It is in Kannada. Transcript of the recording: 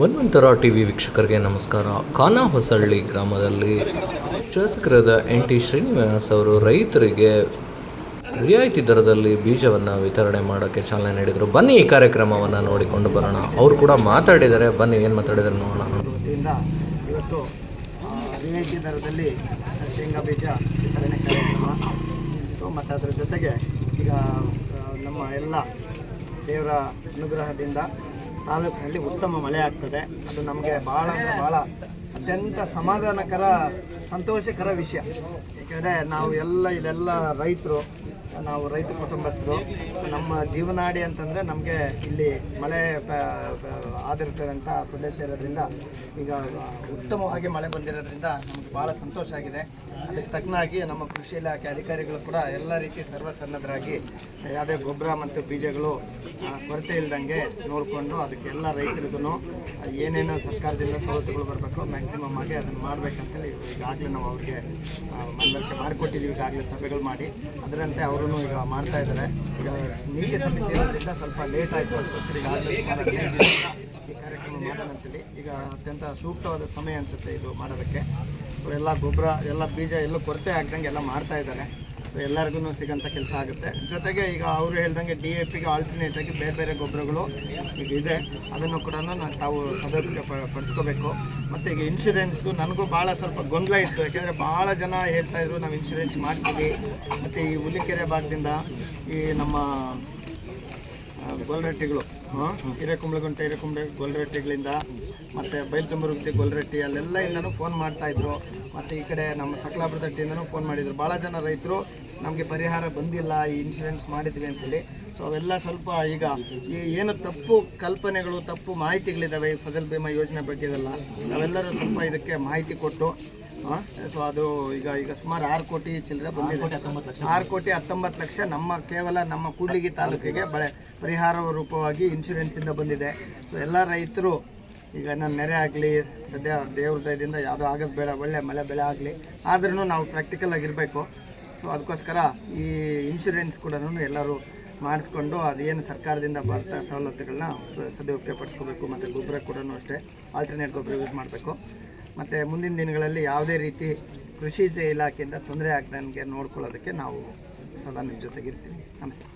ಮನ್ವಂತರ ಟಿವಿ ವೀಕ್ಷಕರಿಗೆ ನಮಸ್ಕಾರ. ಖಾನಾ ಹೊಸಳ್ಳಿ ಗ್ರಾಮದಲ್ಲಿ ಶಾಸಕರಾದ ಎನ್ ಟಿ ಶ್ರೀನಿವಾಸ್ ಅವರು ರೈತರಿಗೆ ರಿಯಾಯಿತಿ ದರದಲ್ಲಿ ಬೀಜವನ್ನು ವಿತರಣೆ ಮಾಡೋಕ್ಕೆ ಚಾಲನೆ ನೀಡಿದರು. ಬನ್ನಿ ಈ ಕಾರ್ಯಕ್ರಮವನ್ನು ನೋಡಿಕೊಂಡು ಬರೋಣ. ಅವರು ಕೂಡ ಮಾತಾಡಿದ್ದಾರೆ. ಬನ್ನಿ ಏನು ಮಾತಾಡಿದರೆ ನೋಡೋಣ. ಇವತ್ತು ರಿಯಾಯಿತಿ ದರದಲ್ಲಿ ಶೇಂಗಾ ಬೀಜ ವಿತರಣೆ ಕಾರ್ಯಕ್ರಮ. ಮತ್ತು ಅದರ ಜೊತೆಗೆ ಈಗ ನಮ್ಮ ಎಲ್ಲ ದೇವರ ಅನುಗ್ರಹದಿಂದ ತಾಲೂಕಿನಲ್ಲಿ ಉತ್ತಮ ಮಳೆ ಆಗ್ತದೆ. ಅದು ನಮಗೆ ಭಾಳ ಅಂದರೆ ಭಾಳ ಅತ್ಯಂತ ಸಮಾಧಾನಕರ, ಸಂತೋಷಕರ ವಿಷಯ. ಏಕೆಂದರೆ ನಾವು ಎಲ್ಲ ಇಲ್ಲೆಲ್ಲ ರೈತರು, ನಾವು ರೈತ ಕುಟುಂಬಸ್ಥರು, ನಮ್ಮ ಜೀವನಾಡಿ ಅಂತಂದರೆ ನಮಗೆ ಇಲ್ಲಿ ಮಳೆ ಆದಿರ್ತದಂಥ ಪ್ರದೇಶ ಇರೋದ್ರಿಂದ ಈಗ ಉತ್ತಮವಾಗಿ ಮಳೆ ಬಂದಿರೋದ್ರಿಂದ ನಮಗೆ ಭಾಳ ಸಂತೋಷ ಆಗಿದೆ. ಅದಕ್ಕೆ ತಕ್ಕನಾಗಿ ನಮ್ಮ ಕೃಷಿ ಇಲಾಖೆ ಅಧಿಕಾರಿಗಳು ಕೂಡ ಎಲ್ಲ ರೀತಿ ಸರ್ವಸನ್ನದ್ಧರಾಗಿ ಯಾವುದೇ ಗೊಬ್ಬರ ಮತ್ತು ಬೀಜಗಳು ಕೊರತೆ ಇಲ್ದಂಗೆ ನೋಡಿಕೊಂಡು ಅದಕ್ಕೆಲ್ಲ ರೈತರಿಗೂ ಏನೇನು ಸರ್ಕಾರದಿಂದ ಸವಲತ್ತುಗಳು ಬರಬೇಕು ಮ್ಯಾಕ್ಸಿಮಮ್ ಆಗಿ ಅದನ್ನು ಮಾಡಬೇಕಂತೇಳಿ ಈಗಾಗಲೇ ನಾವು ಅವ್ರಿಗೆ ಮನವರಿಕೆ ಮಾಡಿಕೊಟ್ಟಿದ್ದೀವಿ ಈಗಾಗಲೇ ಸಭೆಗಳು ಮಾಡಿ ಅದರಂತೆ ಅವರು ಈಗ ಮಾಡ್ತಾ ಇದ್ದಾರೆ. ಈಗ ನೀತಿ ಸಮಿತಿ ಇರೋದ್ರಿಂದ ಸ್ವಲ್ಪ ಲೇಟ್ ಆಯಿತು. ಅದಕ್ಕೋಸ್ಕರ ಈಗಾಗಲೇ ಅಂತೇಳಿ ಈಗ ಅತ್ಯಂತ ಸೂಕ್ತವಾದ ಸಮಯ ಅನಿಸುತ್ತೆ ಇದು ಮಾಡೋದಕ್ಕೆ. ಎಲ್ಲ ಗೊಬ್ಬರ, ಎಲ್ಲ ಬೀಜ ಎಲ್ಲೂ ಕೊರತೆ ಆಗ್ದಂಗೆ ಎಲ್ಲ ಮಾಡ್ತಾ ಇದ್ದಾರೆ. ಎಲ್ಲರಿಗೂ ಸಿಗೋಂಥ ಕೆಲಸ ಆಗುತ್ತೆ. ಜೊತೆಗೆ ಈಗ ಅವರು ಹೇಳ್ದಂಗೆ ಡಿ ಎ ಪಿಗೆ ಆಲ್ಟರ್ನೇಟ್ ಆಗಿ ಬೇರೆ ಬೇರೆ ಗೊಬ್ಬರಗಳು ಈಗ ಇದೆ. ಅದನ್ನು ಕೂಡ ನಾನು ತಾವು ಪ- ಪಡಿಸ್ಕೋಬೇಕು. ಮತ್ತು ಈಗ ಇನ್ಶೂರೆನ್ಸ್ದು ನನಗೂ ಭಾಳ ಸ್ವಲ್ಪ ಗೊಂದಲ ಇತ್ತು. ಯಾಕೆಂದರೆ ಭಾಳ ಜನ ಹೇಳ್ತಾ ಇದ್ರು, ನಾವು ಇನ್ಶೂರೆನ್ಸ್ ಮಾಡ್ತೀವಿ. ಮತ್ತು ಈ ಹುಲಿಕೆರೆ ಭಾಗದಿಂದ ಈ ನಮ್ಮ ಗೊಲ್ರಟ್ಟಿಗಳು ಹಿರೇಕುಂಬ್ಳಗುಂಟೆ ಹಿರೇಕುಂಬೆ ಗೊಲ್ರಟ್ಟಿಗಳಿಂದ ಮತ್ತು ಬೈಲ್ತುಂಬರುಗ್ತಿ ಗೊಲ್ರಟ್ಟಿ ಅಲ್ಲೆಲ್ಲ ಇಂದನೂ ಫೋನ್ ಮಾಡ್ತಾಯಿದ್ರು ಮತ್ತು ಈ ಕಡೆ ನಮ್ಮ ಸಕಲಾಪುರದಟ್ಟಿಯಿಂದನೂ ಫೋನ್ ಮಾಡಿದ್ರು. ಭಾಳ ಜನ ರೈತರು ನಮಗೆ ಪರಿಹಾರ ಬಂದಿಲ್ಲ, ಈ ಇನ್ಶೂರೆನ್ಸ್ ಮಾಡಿದ್ವಿ ಅಂತೇಳಿ. ಸೊ ಅವೆಲ್ಲ ಸ್ವಲ್ಪ ಈಗ ಈ ಏನು ತಪ್ಪು ಕಲ್ಪನೆಗಳು, ತಪ್ಪು ಮಾಹಿತಿಗಳಿದ್ದಾವೆ ಈ ಫಸಲ್ ಬಿಮಾ ಯೋಜನೆ ಬಗ್ಗೆ ಇದೆಲ್ಲ ನಾವೆಲ್ಲರೂ ಸ್ವಲ್ಪ ಇದಕ್ಕೆ ಮಾಹಿತಿ ಕೊಟ್ಟು ಸೊ ಅದು ಈಗ ಈಗ ಸುಮಾರು ಆರು ಕೋಟಿ ಚಿಲ್ಲರೆ ಬಂದಿದೆ. ಆರು ಕೋಟಿ ಹತ್ತೊಂಬತ್ತು ಲಕ್ಷ ನಮ್ಮ ಕೇವಲ ನಮ್ಮ ಕೂಡ್ಲಿಗಿ ತಾಲೂಕಿಗೆ ಬಳೆ ಪರಿಹಾರ ರೂಪವಾಗಿ ಇನ್ಶೂರೆನ್ಸಿಂದ ಬಂದಿದೆ. ಸೊ ಎಲ್ಲ ರೈತರು ಈಗ ನನ್ನ ನೆರೆ ಆಗಲಿ ಸದ್ಯ ದೇವ್ರ ದಯದಿಂದ ಯಾವುದೋ ಆಗೋದು ಬೇಡ ಒಳ್ಳೆ ಮಳೆ ಬೆಳೆ ಆಗಲಿ ಆದ್ರೂ ನಾವು ಪ್ರಾಕ್ಟಿಕಲ್ ಆಗಿರಬೇಕು. ಸೊ ಅದಕ್ಕೋಸ್ಕರ ಈ ಇನ್ಶೂರೆನ್ಸ್ ಕೂಡ ಎಲ್ಲರೂ ಮಾಡಿಸ್ಕೊಂಡು ಅದೇನು ಸರ್ಕಾರದಿಂದ ಬರ್ತಾ ಸವಲತ್ತುಗಳನ್ನ ಸದುಪಯೋಗ ಪಡಿಸ್ಕೋಬೇಕು ಮತ್ತು ಗೊಬ್ಬರ ಕೂಡ ಅಷ್ಟೇ ಆಲ್ಟರ್ನೇಟ್ ಗೊಬ್ಬರ ಯೂಸ್ ಮಾಡಬೇಕು. ಮತ್ತು ಮುಂದಿನ ದಿನಗಳಲ್ಲಿ ಯಾವುದೇ ರೀತಿ ಕೃಷಿ ಇಲಾಖೆಯಿಂದ ತೊಂದರೆ ಆಗ್ದಂಗೆ ನೋಡ್ಕೊಳ್ಳೋದಕ್ಕೆ ನಾವು ಸದಾ ನಿಮ್ಮ ಜೊತೆಗಿರ್ತೀವಿ. ನಮಸ್ತೆ.